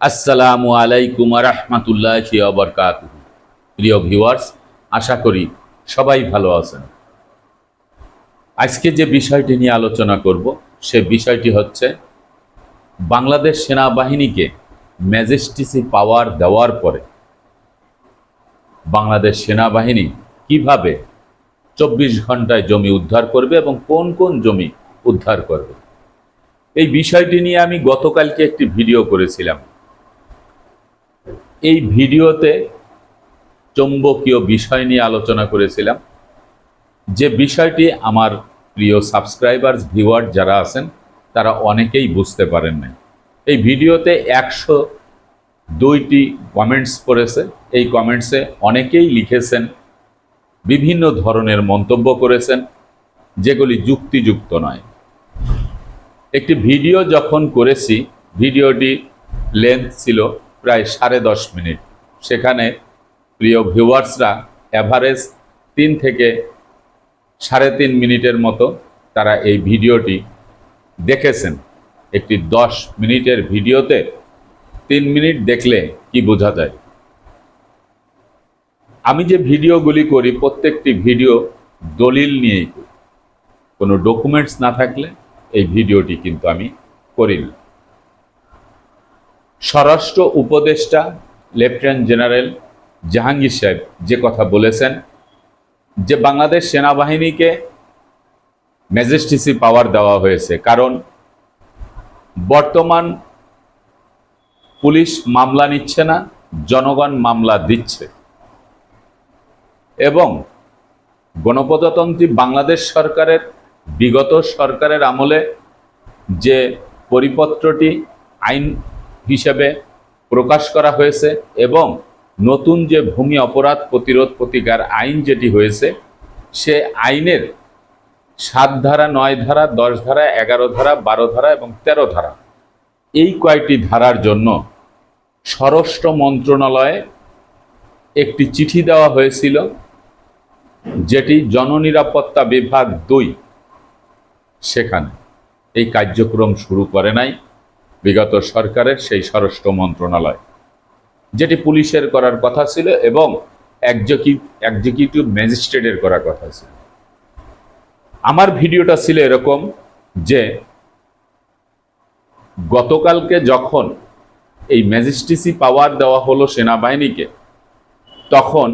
আসসালামু আলাইকুম রহমতুল্লাহ প্রিয় ভিউয়ার্স, আশা করি সবাই ভালো আছেন। আজকে যে বিষয়টি নিয়ে আলোচনা করব, সে বিষয়টি হচ্ছে বাংলাদেশ সেনাবাহিনীকে ম্যাজেস্টিসি পাওয়ার দেওয়ার পরে বাংলাদেশ সেনাবাহিনী কীভাবে চব্বিশ ঘন্টায় জমি উদ্ধার করবে এবং কোন কোন জমি উদ্ধার করবে। এই বিষয়টি নিয়ে আমি গতকালকে একটি ভিডিও করেছিলাম। এই ভিডিওতে চৌম্বকীয় বিষয় নিয়ে আলোচনা করেছিলাম। যে বিষয়টি আমার প্রিয় সাবস্ক্রাইবার্স ভিউয়ার যারা আছেন, তারা অনেকেই বুঝতে পারেন না এই ভিডিওতে একশো দুইটি কমেন্টস পড়েছে। এই কমেন্টসে অনেকেই লিখেছেন, বিভিন্ন ধরনের মন্তব্য করেছেন, যেগুলি যুক্তিযুক্ত নয়। একটি ভিডিও যখন করেছি, ভিডিওটি লেন্থ ছিল প্রায় সাড়ে দশ মিনিট। সেখানে প্রিয় ভিউয়ার্সরা অ্যাভারেজ তিন থেকে সাড়ে তিন মিনিটের মতো তারা এই ভিডিওটি দেখেছেন। একটি দশ মিনিটের ভিডিওতে তিন মিনিট দেখলে কি বোঝা যায়? আমি যে ভিডিওগুলি করি, প্রত্যেকটি ভিডিও দলিল নিয়েই করি। কোনো ডকুমেন্টস না থাকলে এই ভিডিওটি কিন্তু আমি করি না স্বরাষ্ট্র উপদেষ্টা, লেফটেন্যান্ট জেনারেল জাহাঙ্গীর সাহেব যে কথা বলেছেন, যে বাংলাদেশ সেনাবাহিনীকে ম্যাজেস্টিসি পাওয়ার দেওয়া হয়েছে। কারণ বর্তমান পুলিশ মামলা নিচ্ছে না, জনগণ মামলা দিচ্ছে। এবং গণপ্রজাতন্ত্রী বাংলাদেশ সরকারের, বিগত সরকারের আমলে যে পরিপত্রটি আইন হিসেবে প্রকাশ করা হয়েছে এবং নতুন যে ভূমি অপরাধ প্রতিরোধ প্রতিকার আইন যেটি হয়েছে, সে আইনের সাত ধারা, নয় ধারা, দশ ধারা, এগারো ধারা, বারো ধারা এবং তেরো ধারা এই কয়েকটি ধারার জন্য স্বরাষ্ট্র মন্ত্রণালয়ে একটি চিঠি দেওয়া হয়েছিল, যেটি জননিরাপত্তা বিভাগ দুই সেখানে। এই কার্যক্রম শুরু করে নাই। বিগত সরকারের সেই স্বরাষ্ট্র মন্ত্রণালয়, যেটি পুলিশের করার কথা ছিল এবং এক্সিকিউটিভ ম্যাজিস্ট্রেটের করার কথা ছিল। আমার ভিডিওটা ছিল এরকম যে, গতকালকে যখন এই ম্যাজিস্ট্রেসি পাওয়ার দেওয়া হলো সেনাবাহিনীকে, তখন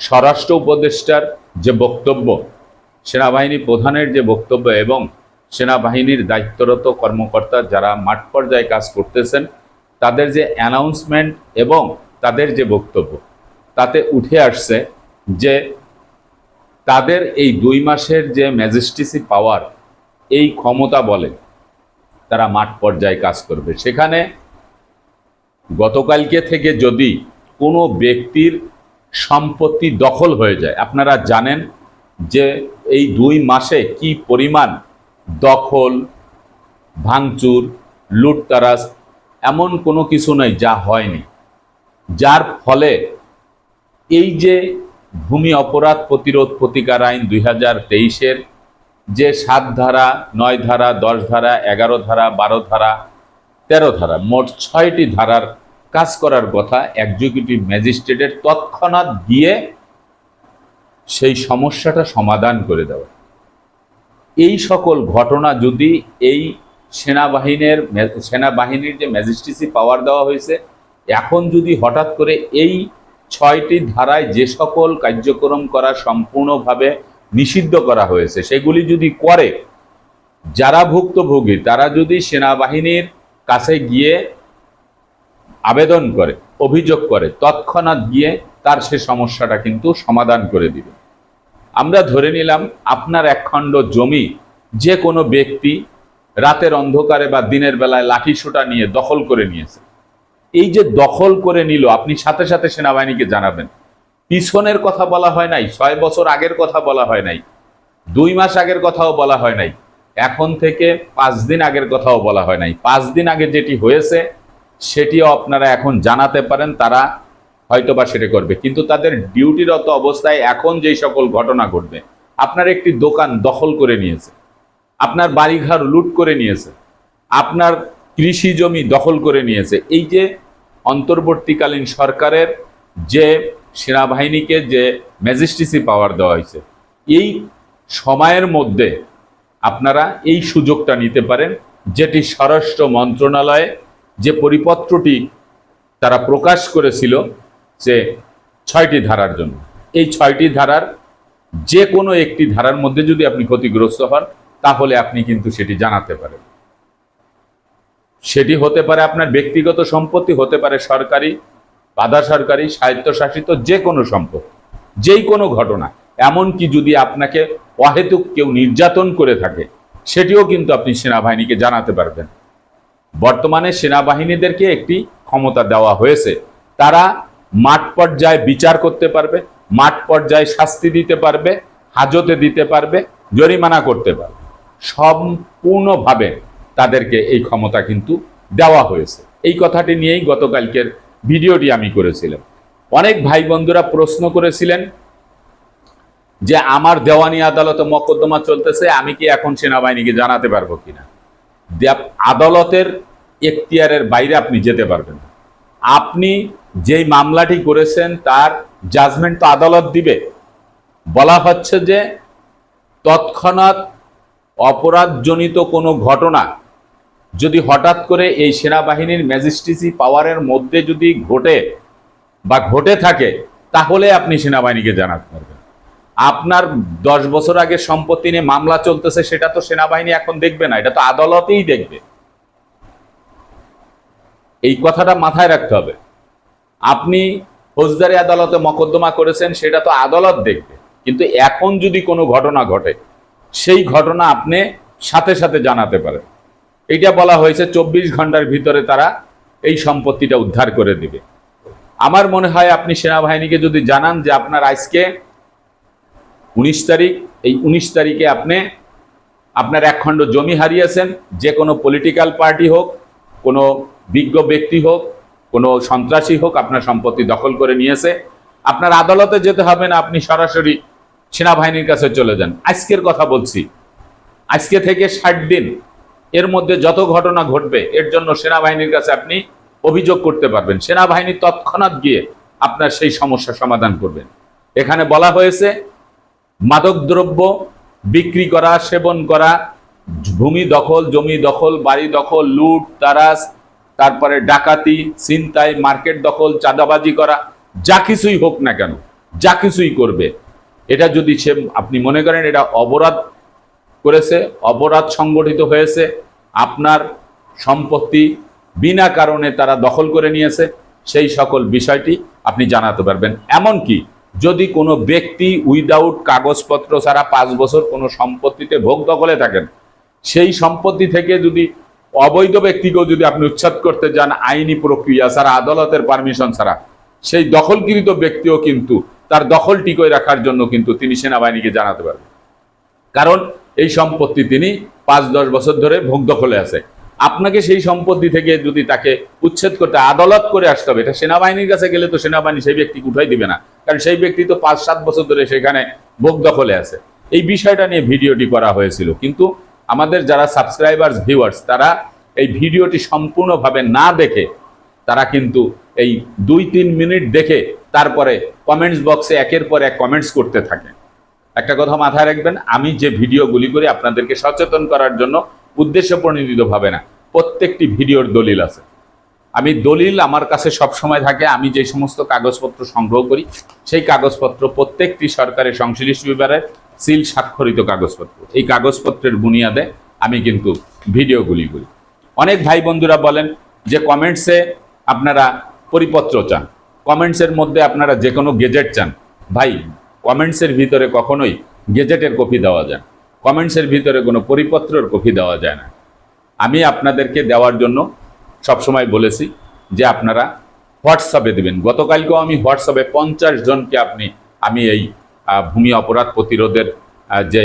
স্বরাষ্ট্র উপদেষ্টার যে বক্তব্য, সেনাবাহিনী প্রধানের যে বক্তব্য এবং সেনাবাহিনীর দায়িত্বরত কর্মকর্তা যারা মাঠ পর্যায়ে কাজ করতেছেন, তাদের যে অ্যানাউন্সমেন্ট এবং তাদের যে বক্তব্য, তাতে উঠে আসছে যে তাদের এই দুই মাসের যে ম্যাজিস্ট্রেসি পাওয়ার এই ক্ষমতা বলে তারা মাঠ পর্যায়ে কাজ করবে। সেখানে গতকালকে থেকে যদি কোনো ব্যক্তির সম্পত্তি দখল হয়ে যায়, আপনারা জানেন যে এই দুই মাসে কি পরিমাণ দখল, ভাঙচুর লুটতারাস এমন কোনো কিছু নয় যা হয়নি। যার ফলে এই যে ভূমি অপরাধ প্রতিরোধ প্রতিকার আইন দুই হাজার তেইশের যে সাত ধারা, নয় ধারা, দশ ধারা, এগারো ধারা, বারো ধারা, তেরো ধারা, মোট ছয়টি ধারার কাজ করার কথা এক্সিকিউটিভ ম্যাজিস্ট্রেটের তৎক্ষণাৎ গিয়ে সেই সমস্যাটা সমাধান করে দেওয়া। এই সকল ঘটনা যদি এই সেনাবাহিনীর সেনাবাহিনীর যে ম্যাজিস্ট্রেসি পাওয়ার দেওয়া হয়েছে, এখন যদি হঠাৎ করে এই ছয়টি ধারায় যে সকল কার্যক্রম করা সম্পূর্ণভাবে নিষিদ্ধ করা হয়েছে, সেগুলি যদি করে, যারা ভুক্তভোগী, তারা যদি সেনাবাহিনীর কাছে গিয়ে আবেদন করে, অভিযোগ করে, তৎক্ষণাৎ গিয়ে তার সে সমস্যাটা কিন্তু সমাধান করে দিবে। আমরা ধরে নিলাম আপনার একখণ্ড জমি, যে কোনো ব্যক্তি রাতের অন্ধকারে বা দিনের বেলায় লাঠি সোটা নিয়ে দখল করে নিয়েছে। এই যে দখল করে নিল, আপনি সাথে সাথে সেনাবাহিনীকে জানাবেন। পিছনের কথা বলা হয় নাই, ছয় বছর আগের কথা বলা হয় নাই, দুই মাস আগের কথাও বলা হয় নাই, এখন থেকে পাঁচ দিন আগের কথাও বলা হয় নাই। পাঁচ দিন আগে যেটি হয়েছে, সেটিও আপনারা এখন জানাতে পারেন, তারা হয়তো বা সেটা করবে। কিন্তু তাদের ডিউটিরত অবস্থায় এখন যেই সকল ঘটনা ঘটবে, আপনার একটি দোকান দখল করে নিয়েছে, আপনার বাড়িঘর লুট করে নিয়েছে, আপনার কৃষি জমি দখল করে নিয়েছে, এই যে অন্তর্বর্তীকালীন সরকারের যে সেনাবাহিনীকে যে ম্যাজিস্ট্রেসি পাওয়ার দেওয়া হয়েছে, এই সময়ের মধ্যে আপনারা এই সুযোগটা নিতে পারেন, যেটি স্বরাষ্ট্র মন্ত্রণালয়ে যে পরিপত্রটি তারা প্রকাশ করেছিল যে ছয়টি ধারার জন্য। এই ছয়টি ধারার যে কোনো একটি ধারার মধ্যে যদি আপনি ক্ষতিগ্রস্ত হন, তাহলে আপনি কিন্তু সেটি জানাতে পারেন। সেটি হতে পারে আপনার ব্যক্তিগত সম্পত্তি, হতে পারে সরকারি আধা সরকারি, স্বায়ত্তশাসিত যে কোনো সম্পত্তি যেই কোনো ঘটনা। এমনকি যদি আপনাকে অহেতুক কেউ নির্যাতন করে থাকে, সেটিও কিন্তু আপনি সেনাবাহিনীকে জানাতে পারবেন। বর্তমানে সেনাবাহিনীদেরকে একটি ক্ষমতা দেওয়া হয়েছে। তারা মাঠ পর্যায়ে বিচার করতে পারবে, মাঠ পর্যায়ে শাস্তি দিতে পারবে, হাজতে দিতে পারবে, জরিমানা করতে পারবে। সম্পূর্ণভাবে তাদেরকে এই ক্ষমতা কিন্তু দেওয়া হয়েছে। এই কথাটি নিয়েই গতকালকের ভিডিওটি আমি করেছিলাম। অনেক ভাই বন্ধুরা প্রশ্ন করেছিলেন যে, আমার দেওয়ানি আদালতে মকদ্দমা চলতেছে, আমি কি এখন সেনাবাহিনীকে জানাতে পারব কিনা? আদালতের এখতিয়ারের বাইরে আপনি যেতে পারবেন আপনি যেই মামলাটি করেছেন, তার জাজমেন্ট তো আদালত দিবে। বলা হচ্ছে যে, তৎক্ষণাৎ অপরাধজনিত কোনো ঘটনা যদি হঠাৎ করে এই সেনাবাহিনীর ম্যাজিস্ট্রেসি পাওয়ারের মধ্যে যদি ঘটে বা ঘটে থাকে, তাহলে আপনি সেনাবাহিনীকে জানাতে পারবেন। আপনার দশ বছর আগে সম্পত্তি নিয়ে মামলা চলতেছে, সেটা তো সেনাবাহিনী এখন দেখবে না, এটা তো আদালতেই দেখবে। এই কথাটা মাথায় রাখতে হবে। আপনি ফৌজদারি আদালতে মকদ্দমা করেছেন, সেটা তো আদালত দেখবে। কিন্তু এখন যদি কোনো ঘটনা ঘটে, সেই ঘটনা আপনি সাথে সাথে জানাতে পারেন। এটা বলা হয়েছে, চব্বিশ ঘণ্টার ভিতরে তারা এই সম্পত্তিটা উদ্ধার করে দিবে। আমার মনে হয় আপনি সেনাবাহিনীকে যদি জানান যে আপনার আজকে উনিশ তারিখ, এই উনিশ তারিখে আপনি, আপনার একখণ্ড জমি হারিয়েছেন, যে কোনো পলিটিক্যাল পার্টি হোক, কোনো বিজ্ঞ ব্যক্তি হোক, কোনো সন্ত্রাসী হোক, আপনার সম্পত্তি দখল করে নিয়েছে, আপনার আদালতে যেতে হবে না, আপনি সরাসরি সেনাবাহিনীর কাছে চলে যান। আজকের কথা বলছি। আজকে থেকে ষাট দিন এর মধ্যে যত ঘটনা ঘটবে, এর জন্য সেনাবাহিনীর কাছে আপনি অভিযোগ করতে পারবেন। সেনাবাহিনী তৎক্ষণাৎ গিয়ে আপনার সেই সমস্যা সমাধান করবেন এখানে বলা হয়েছে মাদকদ্রব্য বিক্রি করা, সেবন করা, ভূমি দখল, জমি দখল, বাড়ি দখল, লুট, তারাস তারপরে ডাকাতি, ছিনতাই, মার্কেট দখল, চাঁদাবাজি করা, যা কিছুই হোক না কেন, যা কিছুই করবে। এটা যদি সে, আপনি মনে করেন এটা অপরাধ করেছে, অপরাধ সংগঠিত হয়েছে, আপনার সম্পত্তি বিনা কারণে তারা দখল করে নিয়েছে, সেই সকল বিষয়টি আপনি জানাতে পারবেন। এমনকি যদি কোনো ব্যক্তি উইদাউট কাগজপত্র ছাড়া পাঁচ বছর কোনো সম্পত্তিতে ভোগ দখলে থাকেন, সেই সম্পত্তি থেকে যদি অবৈধ ব্যক্তিকেও যদি আপনি উচ্ছেদ করতে যান, আইনি প্রক্রিয়া ছাড়া, আদালতের পারমিশন ছাড়া, সেই দখলকৃত ব্যক্তিও কিন্তু তার দখল টিকোয় রাখার জন্য কিন্তু তিনি সেনাবাহিনীকে জানাতে পারবেন। কারণ এই সম্পত্তি তিনি পাঁচ, দশ বছর ধরে ভোগ দখলে আছে। আপনাকে সেই সম্পত্তি থেকে যদি তাকে উচ্ছেদ করতে আদালত করে আসতে হবে, এটা সেনাবাহিনীর কাছে গেলে তো সেনাবাহিনী সেই ব্যক্তিকে উঠাই দিবে না। কারণ সেই ব্যক্তি তো পাঁচ, সাত বছর ধরে সেখানে ভোগ দখলে আছে। এই বিষয়টা নিয়ে ভিডিওটি করা হয়েছিল। কিন্তু আমাদের যারা সাবস্ক্রাইবার্স ভিউয়ার্স তারা এই ভিডিওটি সম্পূর্ণভাবে না দেখে, তারা কিন্তু এই দুই তিন মিনিট দেখে তারপরে কমেন্টস বক্সে একের পর এক কমেন্টস করতে থাকে একটা কথা মাথায় রাখবেন, আমি যে ভিডিওগুলি করি আপনাদেরকে সচেতন করার জন্য উদ্দেশ্য প্রণোদিত ভাবে না, প্রত্যেকটি ভিডিওর দলিল আছে। আমি দলিল আমার কাছে সব সময় থাকে, আমি যে সমস্ত কাগজপত্র সংগ্রহ করি, সেই কাগজপত্র প্রত্যেকটি সরকারের সংশ্লিষ্ট বিভাগের সিল স্বাক্ষরিত কাগজপত্র। এই কাগজপত্রের বুনিয়াদে আমি কিন্তু ভিডিওগুলি করি। অনেক ভাই বন্ধুরা বলেন যে কমেন্টসে আপনারা পরিপত্র চান। কমেন্টসের মধ্যে আপনারা যে কোনো গেজেট চান। ভাই কমেন্টসের ভিতরে কখনোই গেজেটের কপি দেওয়া যায় কমেন্টসের ভিতরে কোনো পরিপত্রের কপি দেওয়া যায় না। আমি আপনাদেরকে দেওয়ার জন্য সবসময় বলেছি যে আপনারা হোয়াটসঅ্যাপে দেবেন। গতকালকেও আমি হোয়াটসঅ্যাপে পঞ্চাশ জনকে আপনি, আমি এই ভূমি অপরাধ প্রতিরোধের যে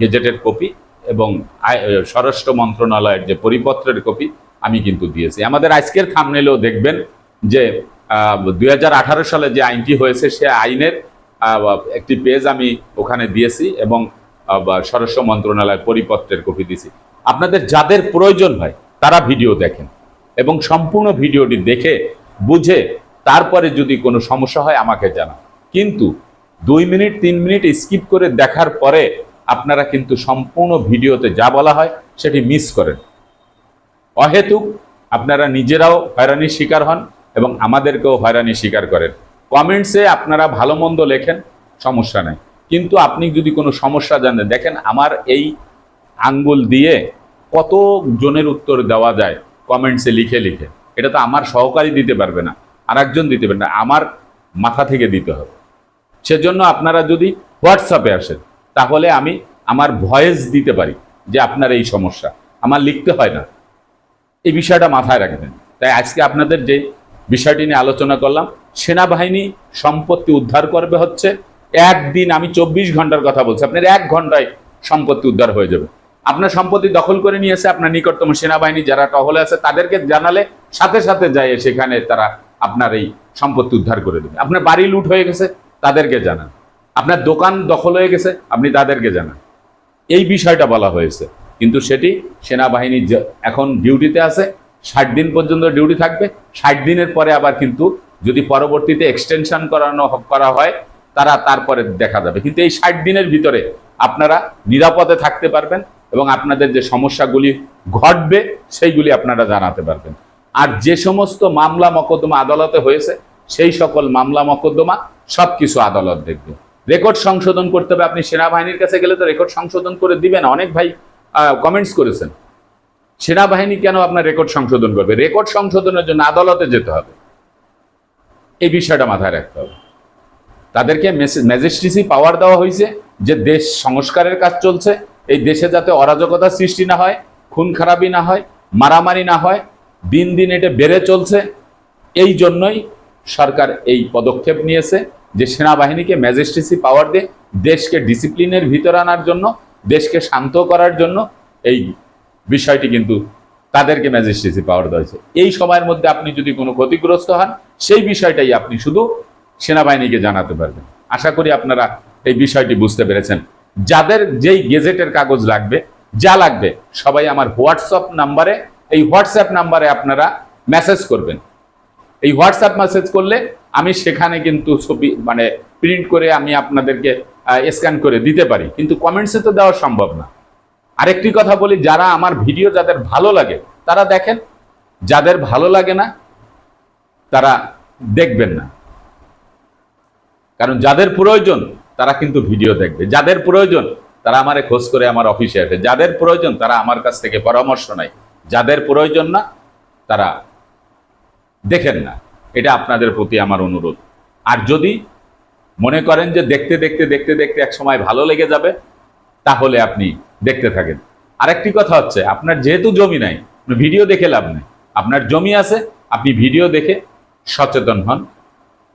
গেজেটের কপি এবং স্বরাষ্ট্র মন্ত্রণালয়ের যে পরিপত্রের কপি আমি কিন্তু দিয়েছি। আমাদের আজকের থামনেলেও দেখবেন যে দু হাজার আঠারো সালে যে আইনটি হয়েছে, সে আইনের একটি পেজ আমি ওখানে দিয়েছি এবং স্বরাষ্ট্র মন্ত্রণালয়ের পরিপত্রের কপি দিয়েছি। আপনাদের যাদের প্রয়োজন হয়, তারা ভিডিও দেখেন এবং সম্পূর্ণ ভিডিওটি দেখে, বুঝে, তারপরে যদি কোনো সমস্যা হয় আমাকে জানা কিন্তু দুই মিনিট, তিন মিনিট স্কিপ করে দেখার পরে আপনারা কিন্তু সম্পূর্ণ ভিডিওতে যা বলা হয় সেটি মিস করেন। অহেতুক আপনারা নিজেরাও হয়রানির শিকার হন এবং আমাদেরকেও হয়রানির শিকার করেন। কমেন্টসে আপনারা ভালো মন্দ লেখেন, সমস্যা নেই। কিন্তু আপনি যদি কোনো সমস্যা জানেন, দেখেন আমার এই আঙ্গুল দিয়ে কত জনের উত্তর দেওয়া যায় কমেন্টসে লিখে লিখে। এটা তো আমার সহকারী দিতে পারবে না আর একজন দিতে পারবে না, আমার মাথা থেকে দিতে হবে। সেজন্য আপনারা যদি হোয়াটসঅ্যাপে আসেন, তাহলে আমি আমার ভয়েস দিতে পারি যে আপনার এই সমস্যা। আমার লিখতে হয় না। এই বিষয়টা মাথায় রাখবেন। তাই আজকে আপনাদের যে বিষয়টি নিয়ে আলোচনা করলাম, সেনাবাহিনী সম্পত্তি উদ্ধার করবে হচ্ছে, একদিন আমি চব্বিশ ঘণ্টার কথা বলছি, আপনার এক ঘন্টায় সম্পত্তি উদ্ধার হয়ে যাবে। আপনার সম্পত্তি দখল করে নিয়েছে আপনার নিকটতম সেনাবাহিনী যারা টহলে আছে, তাদেরকে জানালে সাথে সাথে যায় সেখানে তারা আপনার এই সম্পত্তি উদ্ধার করে দেবে। আপনার বাড়ি লুট হয়ে গেছে তাদেরকে জানান। আপনার দোকান দখল হয়ে গেছে, আপনি তাদেরকে জানান। এই বিষয়টা বলা হয়েছে। কিন্তু সেটি সেনাবাহিনী এখন ডিউটিতে আছে, ষাট দিন পর্যন্ত ডিউটি থাকবে। ষাট দিনের পরে আবার কিন্তু যদি পরবর্তীতে এক্সটেনশন করানো করা হয়, তারা তারপরে দেখা যাবে। কিন্তু এই ষাট দিনের ভিতরে আপনারা নিরাপদে থাকতে পারবেন এবং আপনাদের যে সমস্যাগুলি ঘটবে, সেইগুলি আপনারা জানাতে পারবেন। আর যে সমস্ত মামলা মকদ্দমা আদালতে হয়েছে, সেই সকল মামলা মকদ্দমা সব কিছু আদালত দেখবে। রেকর্ড সংশোধন করতে হবে। আপনি সেনাবাহিনীর কাছে গেলে তো রেকর্ড সংশোধন করে দিবেন অনেক ভাই কমেন্টস করেছেন। সেনাবাহিনী কেন আপনার রেকর্ড সংশোধন করবে? রেকর্ড সংশোধনের জন্য আদালতে যেতে হবে। এই বিষয়টা মাথায় রাখতে হবে। তাদেরকে ম্যাজিস্ট্রেসি পাওয়ার দেওয়া হয়েছে যে দেশ সংস্কারের কাজ চলছে। এই দেশে যাতে অরাজকতা সৃষ্টি না হয়, খুন খারাপি না হয়, মারামারি না হয়, দিন দিন এটা বেড়ে চলছে। এই জন্যই সরকার এই পদক্ষেপ নিয়েছে যে সেনাবাহিনীকে ম্যাজিস্ট্রেসি পাওয়ার দিয়ে দেশকে ডিসিপ্লিনের ভিতর আনার জন্য, দেশকে শান্ত করার জন্য এই বিষয়টি কিন্তু তাদেরকে ম্যাজিস্ট্রেসি পাওয়ার দেওয়া হয়েছে। এই সময়ের মধ্যে আপনি যদি কোনো ক্ষতিগ্রস্ত হন, সেই বিষয়টাই আপনি শুধু সেনাবাহিনীকে জানাতে পারবেন। আশা করি আপনারা এই বিষয়টি বুঝতে পেরেছেন। যাদের যেই গেজেটের কাগজ লাগবে, যা লাগবে, সবাই আমার হোয়াটসঅ্যাপ নাম্বারে, এই হোয়াটসঅ্যাপ নাম্বারে আপনারা মেসেজ করবেন। এই হোয়াটসঅ্যাপ মেসেজ করলে আমি সেখানে কিন্তু ছবি মানে প্রিন্ট করে আমি আপনাদেরকে স্ক্যান করে দিতে পারি। কিন্তু কমেন্টসে তো দেওয়া সম্ভব না। আরেকটি কথা বলি, যারা আমার ভিডিও যাদের ভালো লাগে, তারা দেখেন, যাদের ভালো লাগে না, তারা দেখবেন না। কারণ যাদের প্রয়োজন, তারা কিন্তু ভিডিও দেখবে। যাদের প্রয়োজন, তারা আমারে খোঁজ করে আমার অফিসে আসে। যাদের প্রয়োজন, তারা আমার কাছ থেকে পরামর্শ নেয়। যাদের প্রয়োজন না, তারা দেখেন না, এটা আপনাদের প্রতি আমার অনুরোধ। আর যদি মনে করেন যে দেখতে দেখতে দেখতে দেখতে এক সময় ভালো লেগে যাবে, তাহলে আপনি দেখতে থাকেন। আরেকটি কথা হচ্ছে, আপনার যেহেতু জমি নাই ভিডিও দেখে লাভ নেই। আপনার জমি আছে, আপনি ভিডিও দেখে সচেতন হন।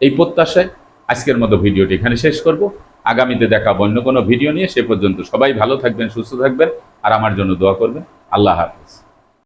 এই প্রত্যাশায় আজকের মতো ভিডিওটি এখানে শেষ করব। আগামীতে দেখাবো অন্য কোনো ভিডিও নিয়ে। সে পর্যন্ত সবাই ভালো থাকবেন, সুস্থ থাকবেন, আর আমার জন্য দোয়া করবেন। আল্লাহ হাফিজ।